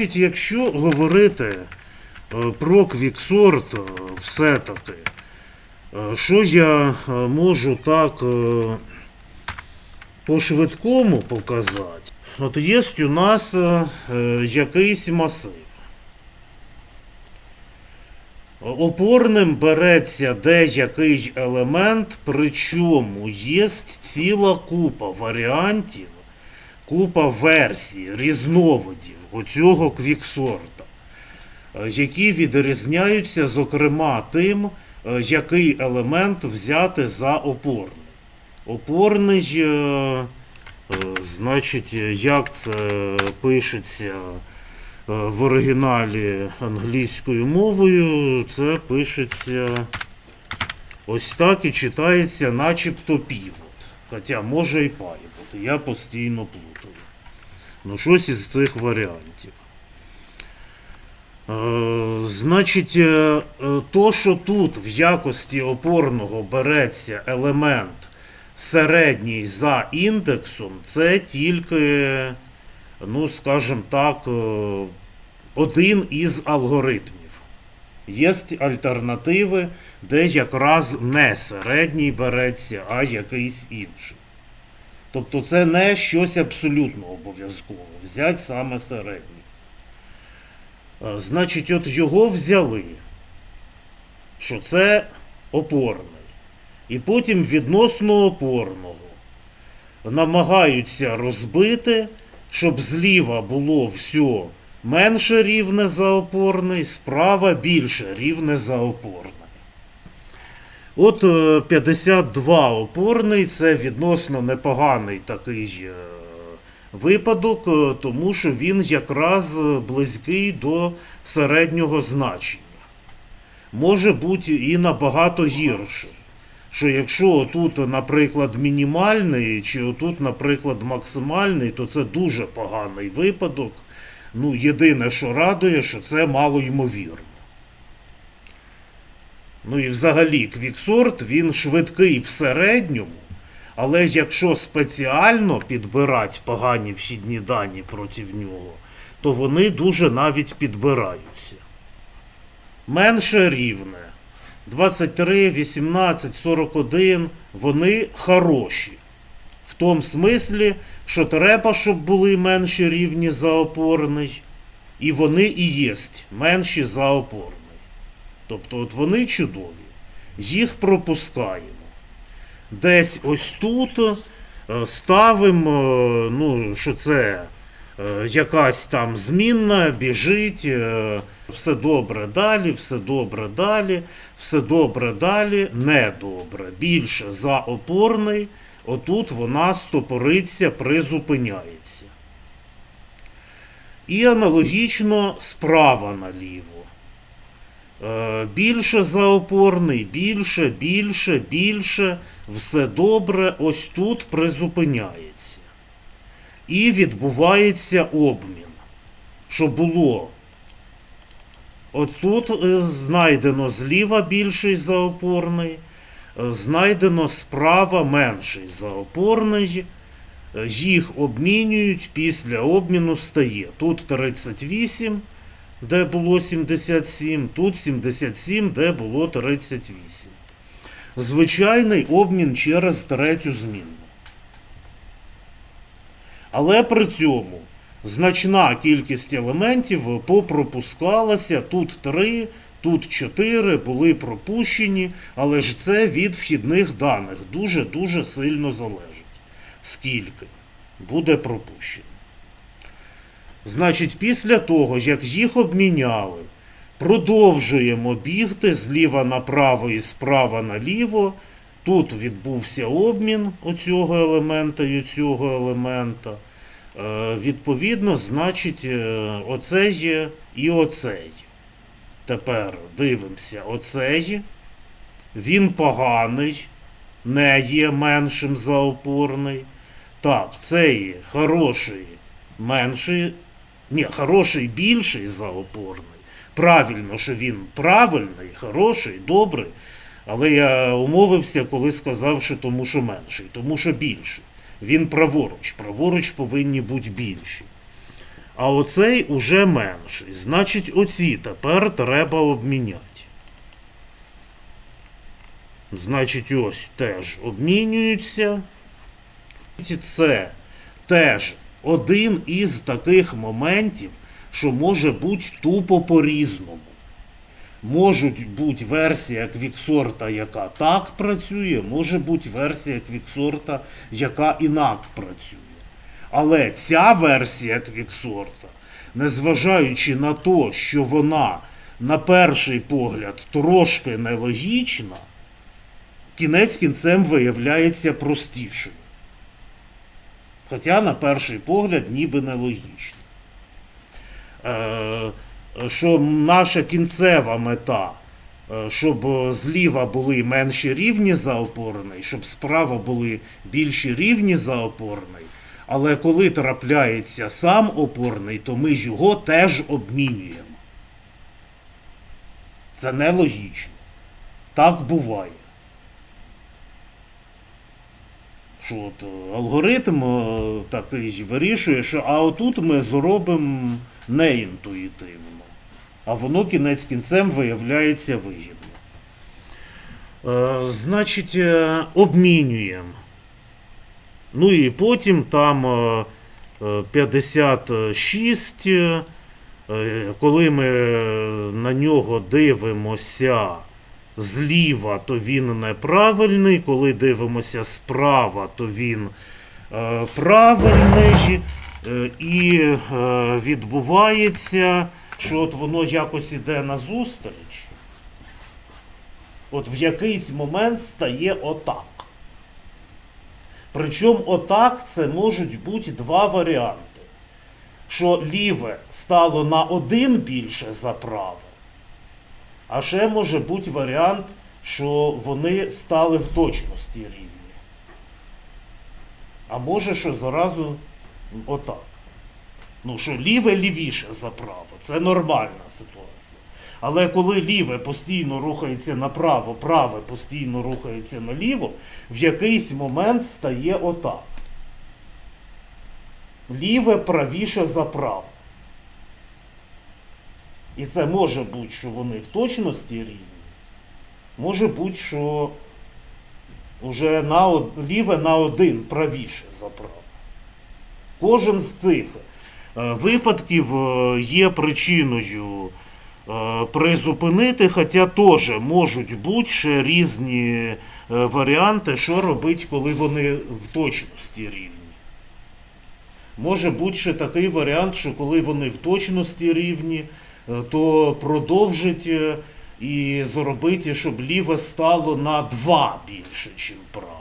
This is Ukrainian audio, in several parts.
Якщо говорити е, про квіксорт, е, все-таки, е, що я можу так по-швидкому показати? От є у нас якийсь масив. Опорним береться деякий елемент, причому є ціла купа варіантів, купа версій, різновидів оцього квіксорта, е, які відрізняються, зокрема, тим, е, який елемент взяти за опорний. Опорний, е, значить, як це пишеться в оригіналі англійською мовою, це пишеться ось так і читається, начебто півот. Хоча може і пайвот. Я постійно плутаю. Ну, щось із цих варіантів. Е, значить, е, е, то, що тут в якості опорного береться елемент середній за індексом, це тільки, ну, скажімо так, один із алгоритмів. Є альтернативи, де якраз не середній береться, а якийсь інший. Тобто це не щось абсолютно обов'язково. Взять саме середній. Значить, от його взяли, що це опорний. І потім відносно опорного намагаються розбити, щоб зліва було все менше рівне за опорний, справа більше рівне за опорний. От е, 52 опорний це відносно непоганий такий е, випадок, е, тому що він якраз е, близький до середнього значення. Може бути і набагато гірше. Що якщо тут, наприклад, мінімальний, чи тут, наприклад, максимальний, то це дуже поганий випадок. Ну, єдине, що радує, що це мало ймовірно. Ну і взагалі квіксорт він швидкий в середньому, але якщо спеціально підбирати погані вхідні дані проти нього, то вони дуже навіть підбираються. Менше рівне. 23, 18, 41, вони хороші. В тому смислі, що треба, щоб були менші рівні за опорний, і вони і єсть менші за опорний. Тобто от вони чудові. Їх пропускаємо. Десь ось тут е, ставимо, е, ну, що це е, якась там змінна, біжить, все добре далі, все добре далі, все добре далі, недобре. Більше за опорний, отут вона стопориться, призупиняється. І аналогічно справа наліво. Е, Більше за опорний, більше, більше, більше, все добре, ось тут призупиняється. І відбувається обмін. Що було? От тут е, знайдено зліва більший за опорний, е, знайдено справа менший за опорний. Е, Їх обмінюють, після обміну стає. Тут 38 де було 77, тут 77, де було 38. Звичайний обмін через третю змінну. Але при цьому значна кількість елементів попропускалася. Тут 3, тут 4 були пропущені, але ж це від вхідних даних дуже-дуже сильно залежить. Скільки буде пропущено. Значить, після того, як їх обміняли, продовжуємо бігти зліва направо і справа наліво. Тут відбувся обмін оцього елемента і оцього елемента. Е, відповідно, значить, е, оцей і оцей. Тепер дивимося, оцей. Він поганий, не є меншим за опорний. Так, цей хороший, менший. Ні, хороший більший за опорний. Правильно, що він правильний, хороший, добрий. Але я умовився, коли сказав, що тому що менший, тому що більший. Він праворуч. Праворуч повинні бути більші. а оцей уже менший. Значить, оці тепер треба обміняти. Значить, ось теж обмінюються. Це теж один із таких моментів, що може бути тупо по-різному. Можуть бути версія квіксорта, яка так працює, може бути версія квіксорта, яка інак працює. Але ця версія квіксорта, незважаючи на те, що вона на перший погляд трошки нелогічна, кінець кінцем виявляється простішою. Хоча на перший погляд ніби нелогічно. Е, що наша кінцева мета, е, щоб зліва були менші рівні за опорний, щоб справа були більші рівні за опорний. Але коли трапляється сам опорний, то ми ж його теж обмінюємо. Це нелогічно. Так буває. Що от е, алгоритм е, такий вирішує, що а отут ми зробимо неінтуїтивно. А воно кінець кінцем виявляється вигідно. Е, значить, обмінюємо. Ну і потім там е, е, 56, е, коли ми на нього дивимося зліва, то він неправильний, коли дивимося справа, то він е, правильний. Е, І е, відбувається, що от воно якось іде назустріч. От в якийсь момент стає отак. Причому отак це можуть бути два варіанти. Що ліве стало на один більше за праве, а ще може бути варіант, що вони стали в точності рівні. А може, що зразу отак. Ну, що ліве лівіше за право. Це нормальна ситуація. Але коли ліве постійно рухається направо, праве постійно рухається наліво, в якийсь момент стає отак. Ліве правіше за право. І це може бути, що вони в точності рівні. Може бути, що вже на, од- ліве на один правіше за право. Кожен з цих е, випадків е, є причиною е, призупинити, хоча теж можуть бути ще різні варіанти, що робити, коли вони в точності рівні. Може бути ще такий варіант, що коли вони в точності рівні, то продовжить е, і зробити, щоб ліве стало на 2 більше, ніж право.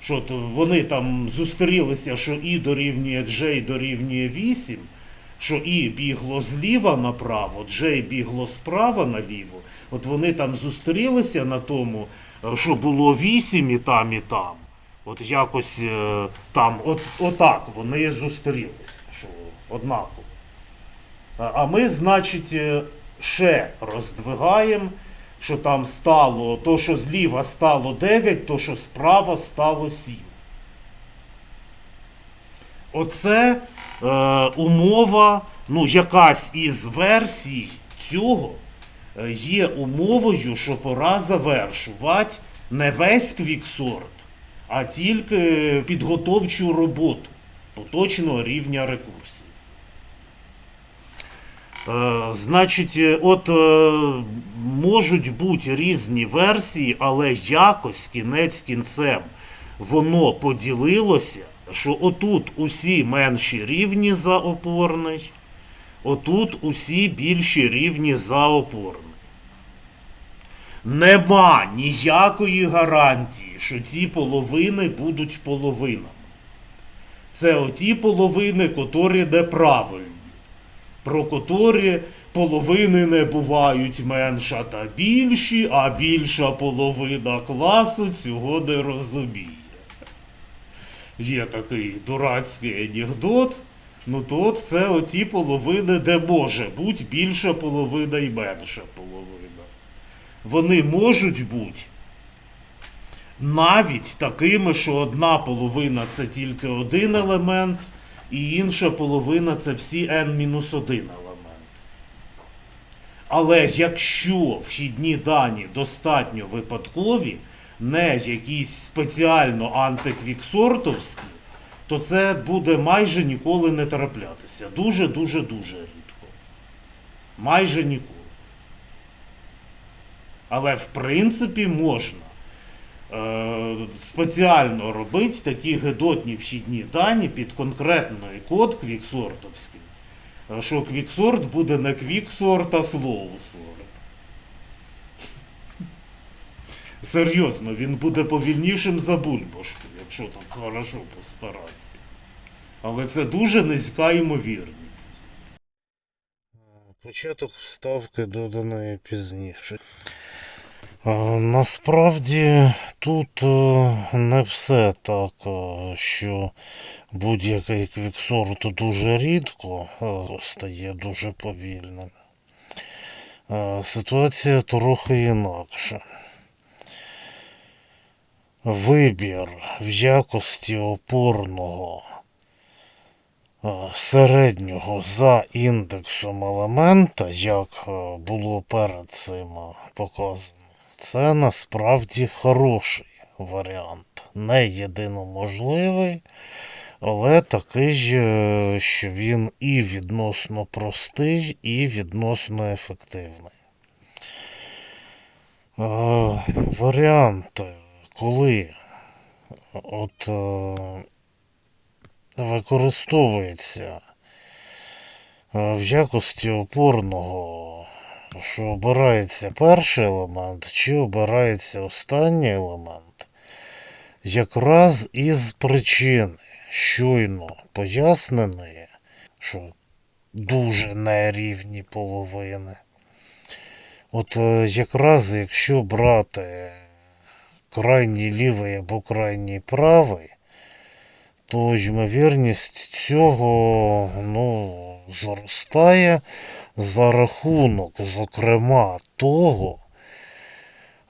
Що от вони там зустрілися, що І дорівнює J дорівнює 8, що І бігло зліва направо, J бігло справа наліво. От вони там зустрілися на тому, е, що було 8 і там, і там. От якось е, там, от, отак вони зустрілися, що однаково. А- ми, значить, е, ще роздвигаємо, що там стало, то, що зліва стало 9, то, що справа стало 7. Оце е, умова, ну, якась із версій цього е, є умовою, що пора завершувати не весь квіксорт, а тільки підготовчу роботу поточного рівня рекурсії. Е, Значить, е, от е, можуть бути різні версії, але якось кінець кінцем воно поділилося, що отут усі менші рівні за опорний, отут усі більші рівні за опорний. Нема ніякої гарантії, що ці половини будуть половинами. Це оті половини, котрі неправильні про котрі половини не бувають менша та більші, а більша половина класу цього не розуміє. Є такий дурацький анекдот. Ну то от це оті половини, де може бути більша половина і менша половина. Вони можуть бути навіть такими, що одна половина це тільки один елемент, і інша половина це всі n-1 елемент. Але якщо вхідні дані достатньо випадкові, не якісь спеціально антиквіксортовські, то це буде майже ніколи не траплятися. Дуже-дуже дуже рідко. Майже ніколи. Але в принципі можна спеціально робити такі гедотні вхідні дані під конкретний код квіксортовський. е, Що квіксорт буде не квіксорт, а слоусорт. Серйозно, він буде повільнішим за бульбашку, якщо так хорошо постаратися. Але це дуже низька ймовірність. Початок вставки доданої пізніше. Е, Насправді тут е, не все так, е, що будь-який квіксорт дуже рідко стає дуже повільним. Ситуація трохи інакша. Вибір в якості опорного середнього за індексом елемента, як було перед цим показано, це насправді хороший варіант. Не єдиноможливий, але такий, що він і відносно простий, і відносно ефективний. Е, Варіанти, коли от е, використовується е, в якості опорного, що обирається перший елемент, чи обирається останній елемент, якраз із причини щойно поясненої, що дуже нерівні половини. От е, якраз якщо брати крайній лівий або крайній правий, то ймовірність цього ну, зростає за рахунок, зокрема, того,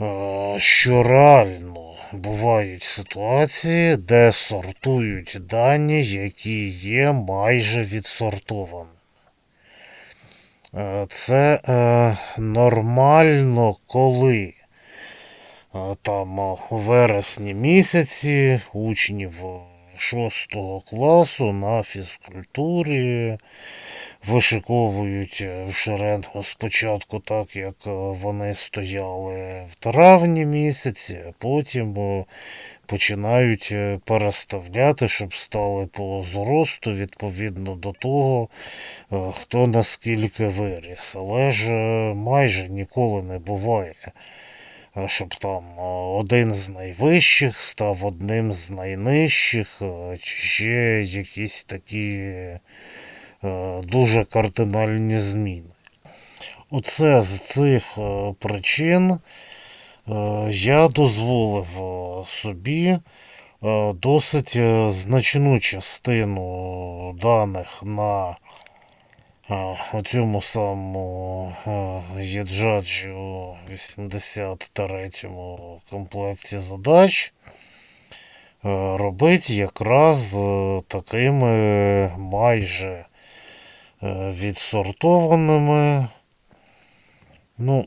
е, що реально бувають ситуації, де сортують дані, які є майже відсортованими. Е, Це е, нормально, коли там у вересні місяці учнів 6 класу на фізкультурі вишиковують в шеренгу спочатку так, як е, вони стояли в травні місяці, а потім е, починають е, переставляти, щоб стали по зросту відповідно до того, хто наскільки виріс. Але ж майже ніколи не буває, щоб там е, один з найвищих став одним з найнижчих, е, чи ще якісь такі е, дуже кардинальні зміни. Оце з цих причин я дозволив собі досить значну частину даних на цьому самому Єджаджу 83 комплекті задач е, робити якраз е, такими майже е, відсортованими. Ну,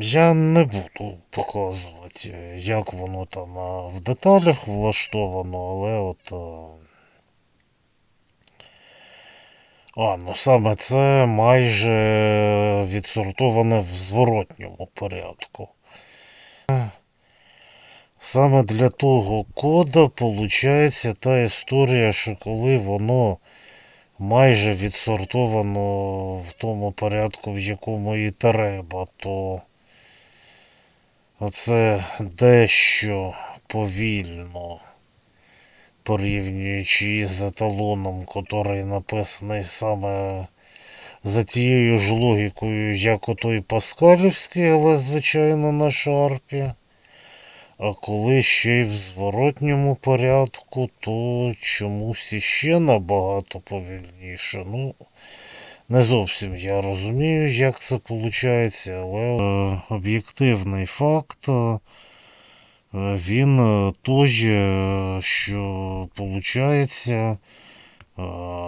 я не буду показувати, як воно там в деталях влаштовано, але от. е, А, ну саме це майже відсортоване в зворотньому порядку. Саме для того кода получається та історія, що коли воно майже відсортовано в тому порядку, в якому і треба, то це дещо повільно порівнюючи із еталоном, який написаний саме за тією ж логікою, як отой Паскалівський, але звичайно на шарпі. А коли ще й в зворотньому порядку, то чомусь іще набагато повільніше. Ну, не зовсім я розумію, як це виходить, але е, об'єктивний факт. Е, він е, той, е, що виходить,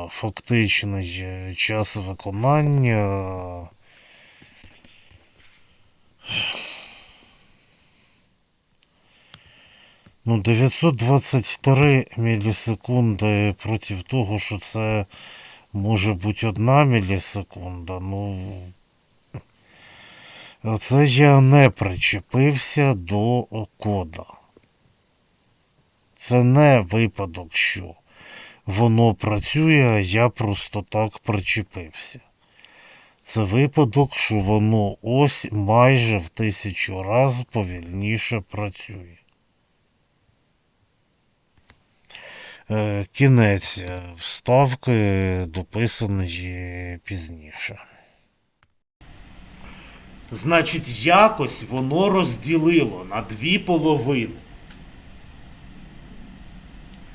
фактичний час виконання. Ну, 923 мілісекунди проти того, що це може бути одна мілісекунда. Ну. Це я не причепився до кода. Це не випадок, що воно працює, а я просто так причепився. Це випадок, що воно ось майже в тисячу разів повільніше працює. Е, Кінець вставки дописаний пізніше. Значить, якось воно розділило на дві половини.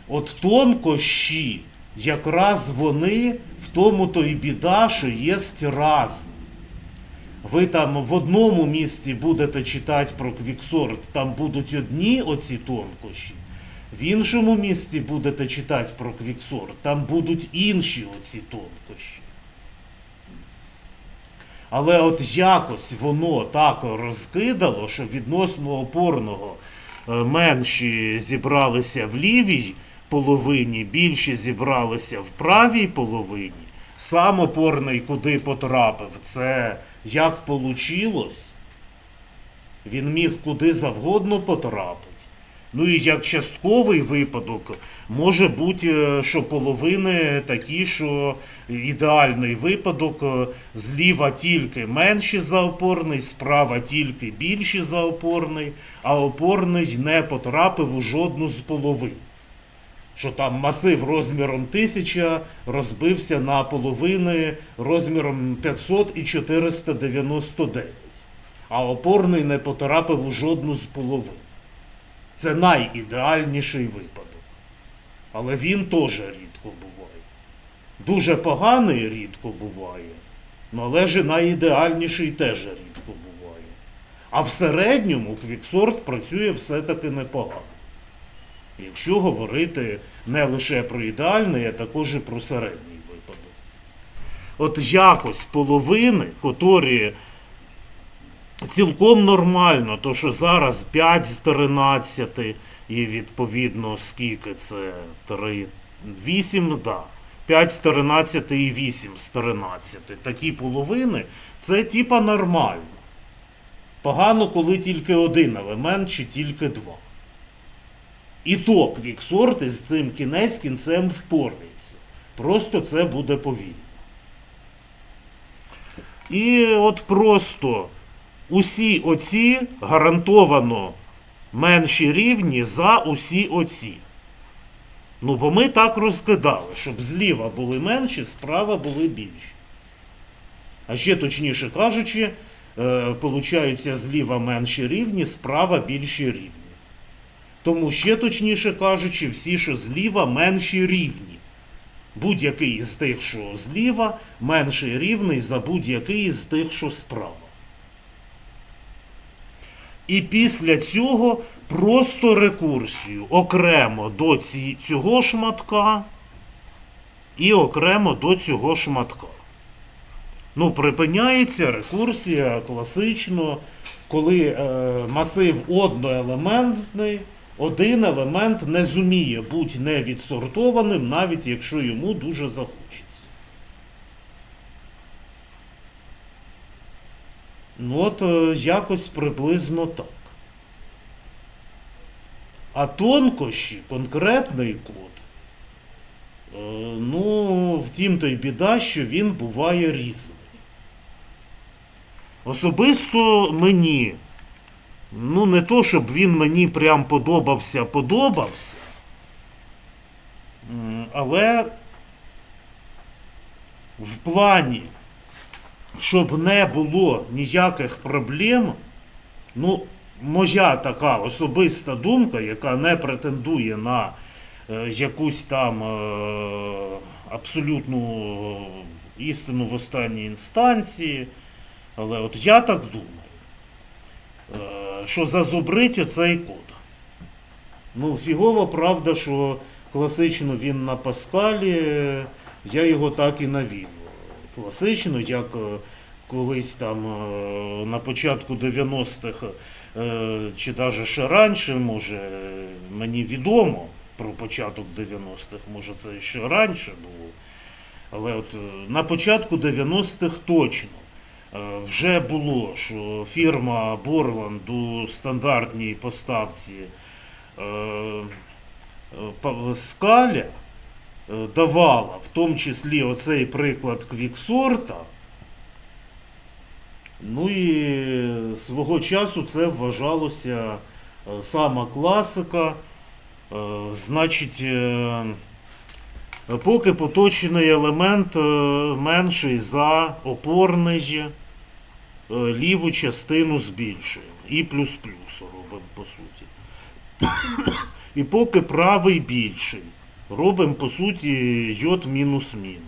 От тонкощі, якраз вони в тому то і біда, що є разні. Ви там в одному місці будете читати про квіксорт, там будуть одні оці тонкощі. В іншому місці будете читати про квіксорт, там будуть інші оці тонкощі. Але от якось воно так розкидало, що відносно опорного е, менші зібралися в лівій половині, більші зібралися в правій половині. Сам опорний куди потрапив, це як получилось. Він міг куди завгодно потрапити. Ну і як частковий випадок, може бути, е, що половини такі, що ідеальний випадок е, зліва тільки менші за опорний, справа тільки більші за опорний, а опорний не потрапив у жодну з половин. Що там масив розміром 1000 розбився на половини розміром 500 і 499, а опорний не потрапив у жодну з половин. Це найідеальніший випадок. Але він теж рідко буває. Дуже поганий рідко буває, ну, але ж найідеальніший теж рідко буває. А в середньому квіксорт працює все-таки непогано. Якщо говорити не лише про ідеальний, а також і про середній випадок. От якось половини, котрі цілком нормально, то що зараз 5 з 13 і відповідно скільки це 3, 8, да. 5 з 13 і 8 з 13. Такі половини це типа нормально. Погано, коли тільки один елемент чи тільки два. І то квіксорти з цим кінець кінцем впорається. Просто це буде повільно. І от просто усі оці гарантовано менші рівні за усі оці. Ну, бо ми так розкидали, щоб зліва були менші, справа були більші. А ще точніше кажучи, е, получаються зліва менші рівні, справа більші рівні. Тому ще точніше кажучи, всі, що зліва, менші рівні. Будь-який із тих, що зліва, менший рівний за будь-який із тих, що справа. І після цього просто рекурсію окремо до цього шматка і окремо до цього шматка. Ну, припиняється рекурсія класично, коли е, масив одноелементний, один елемент не зуміє бути невідсортованим, навіть якщо йому дуже захочеться. Ну, от е, якось приблизно так. А тонкощі, конкретний код, е, ну, втім то й біда, що він буває різний. Особисто мені, ну, не то, щоб він мені прям подобався, подобався, але в плані щоб не було ніяких проблем, ну, моя така особиста думка, яка не претендує на е, якусь там е, абсолютну істину в останній інстанції, але от я так думаю, е, що зазубрить оцей код. Ну, фігово, правда, що класично він на Паскалі, я його так і навів. Класично, як е, колись там е, на початку 90-х, е, чи навіть ще раніше, може, мені відомо про початок 90-х, може це ще раніше було. Але от на початку 90-х точно вже було, що фірма Борланд у стандартній поставці скаля давала, в тому числі оцей приклад квіксорта. Ну і свого часу це вважалося е, сама класика. Е, Значить, е, поки поточений елемент е, менший за опорний е, ліву частину збільшуємо. І плюс-плюс робимо по суті. І поки правий більший, робимо по суті йод мінус-мінус.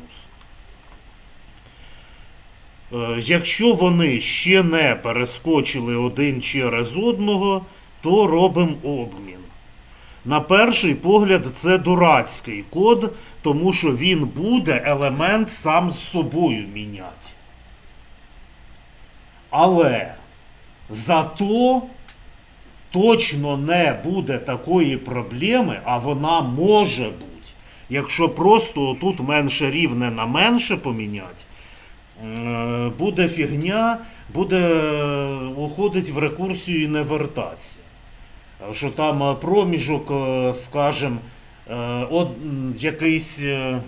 Е, Якщо вони ще не перескочили один через одного, то робимо обмін. На перший погляд, це дурацький код, тому що він буде елемент сам з собою міняти. Але зато точно не буде такої проблеми, а вона може бути. Якщо просто тут менше рівне на менше поміняти, е, буде фігня, буде уходить в рекурсію і не вертатися. Е, Що там е, проміжок, е, е, м, якийсь. е,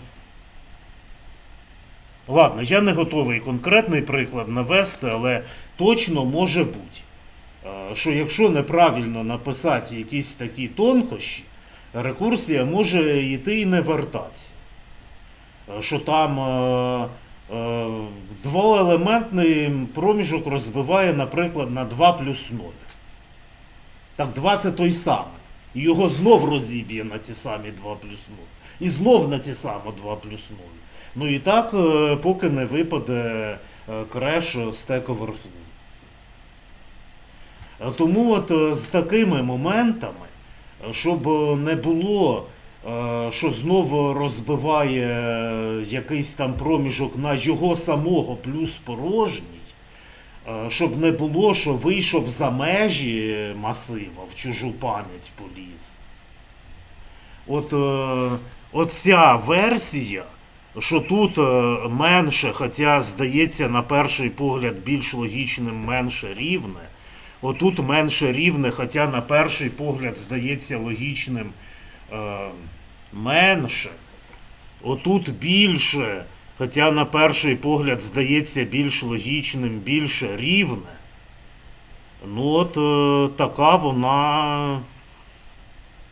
Ладно, я не готовий конкретний приклад навести, але точно може бути, е, що якщо неправильно написати якісь такі тонкощі, рекурсія може йти і не вертатися. Е, Що там е, е, двоелементний проміжок розбиває, наприклад, на 2 плюс 0. Так 2 це той самий. І його знов розіб'є на ті самі 2 плюс 0. І знов на ті самі 2 плюс 0. Ну і так, е, поки не випаде е, креш Stack Overflow. Е, Тому от з такими моментами, щоб е, не було, е, що знову розбиває якийсь там проміжок на його самого плюс порожній, е, щоб не було, що вийшов за межі масива, в чужу пам'ять поліз. От оця версія, що тут менше, хоча здається на перший погляд більш логічним менше рівне. Отут менше рівне, хоча на перший погляд здається логічним е, менше. Отут більше, хоча на перший погляд здається більш логічним, більше рівне. Ну от е, така вона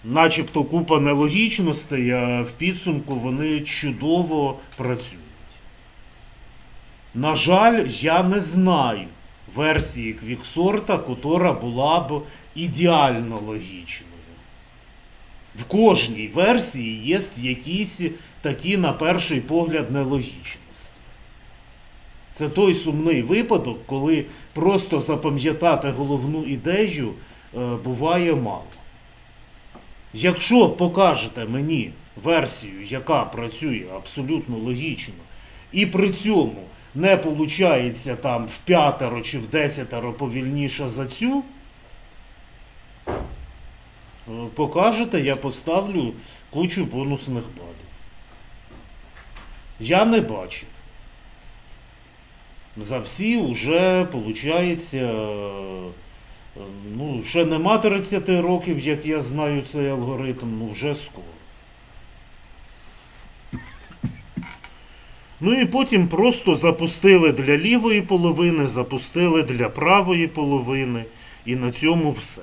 начебто купа нелогічностей, а в підсумку вони чудово працюють. На жаль, я не знаю версії квіксорта, котра була б ідеально логічною. В кожній версії є якісь такі, на перший погляд, нелогічності. Це той сумний випадок, коли просто запам'ятати головну ідею е, буває мало. Якщо покажете мені версію, яка працює абсолютно логічно, і при цьому не виходить там в п'ятеро чи в десятеро повільніше за цю, е, покажете, я поставлю кучу бонусних балів. Я не бачив. За всі вже виходить. Ну, ще нема 30 років, як я знаю цей алгоритм, ну вже скоро. Ну і потім просто запустили для лівої половини, запустили для правої половини, і на цьому все.